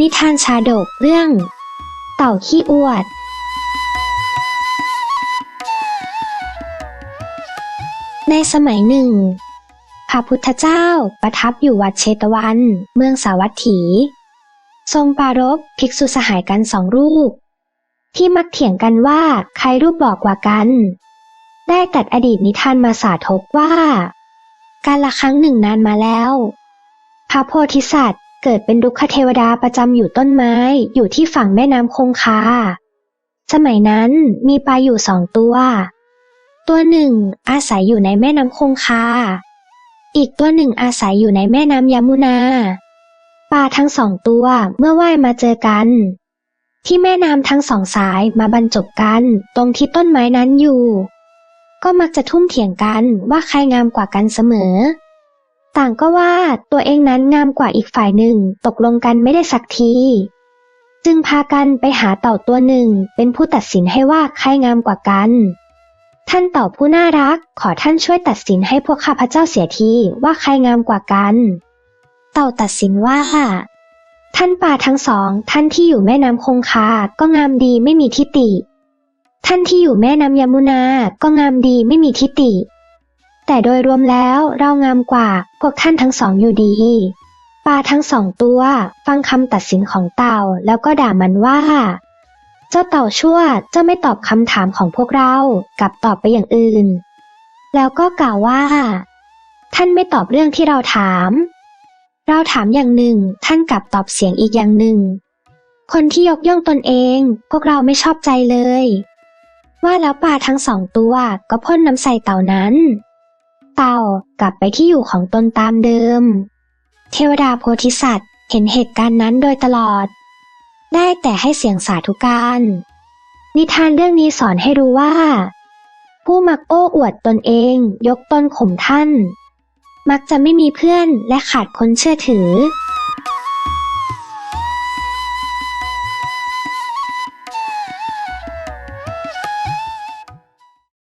นิทานชาดกเรื่อง เต่าขี้อวด ในสมัยหนึ่ง พระพุทธเจ้าประทับอยู่วัดเชตวัน เมืองสาวัตถี ทรงปรารภภิกษุสหายกันสองรูป ที่มักเถียงกันว่าใครรูปบอกกว่ากัน ได้ตัดอดีตนิทานมาสาธกว่า การละครั้งหนึ่งนานมาแล้ว พระโพธิสัตว์ เกิดเป็นดุขเทวดาประจำอยู่ต้นไม้ อยู่ที่ฝั่งแม่น้ำคงคา สมัยนั้นมีปลาอยู่สองตัว ตัวหนึ่งอาศัยอยู่ในแม่น้ำคงคา อีกตัวหนึ่งอาศัยอยู่ในแม่น้ำยมุนา ปลาทั้งสองตัวเมื่อว่ายมาเจอกัน ที่แม่น้ำทั้งสองสายมาบรรจบกันตรงที่ต้นไม้นั้นอยู่ ก็มักจะทุ่มเถียงกันว่าใครงามกว่ากันเสมอ ต่างก็ว่าตัวเองนั้นงามกว่าอีกฝ่ายหนึ่งตกลงกันไม่ได้สักที จึงพากันไปหาเต่าตัวหนึ่งเป็นผู้ตัดสินให้ว่าใครงามกว่ากัน ท่านเต่าผู้น่ารัก ขอท่านช่วยตัดสินให้พวกข้าพเจ้าเสียทีว่าใครงามกว่ากัน เต่าตัดสินว่าท่านป่าทั้งสอง ท่านที่อยู่แม่น้ำคงคา ก็งามดีไม่มีทิฏฐิท่านที่อยู่แม่น้ำยมุนา ก็งามดีไม่มีทิฏฐิ แต่โดยรวมแล้วเรางามกว่าพวกท่านทั้งสองอยู่ดีปลาทั้งสองตัวฟังคำตัดสินของเต่าแล้วก็ด่ามันว่า เจ้าเต่าชั่วเจ้าไม่ตอบคำถามของพวกเรากลับตอบไปอย่างอื่น แล้วก็กล่าวว่า ท่านไม่ตอบเรื่องที่เราถาม เราถามอย่างหนึ่ง ท่านกลับตอบเสียงอีกอย่างหนึ่ง คนที่ยกย่องตนเอง พวกเราไม่ชอบใจเลย ว่าแล้วปลาทั้งสองตัวก็พ่นน้ำใส่เต่านั้น เต่ากลับไปที่อยู่ของตนตามเดิม เทวดาโพธิสัตว์เห็นเหตุการณ์นั้นโดยตลอด ได้แต่ให้เสียงสาธุการ นิทานเรื่องนี้สอนให้รู้ว่า ผู้มักโอ้อวดตนเองยกตนข่มท่าน มักจะไม่มีเพื่อนและขาดคนเชื่อถือ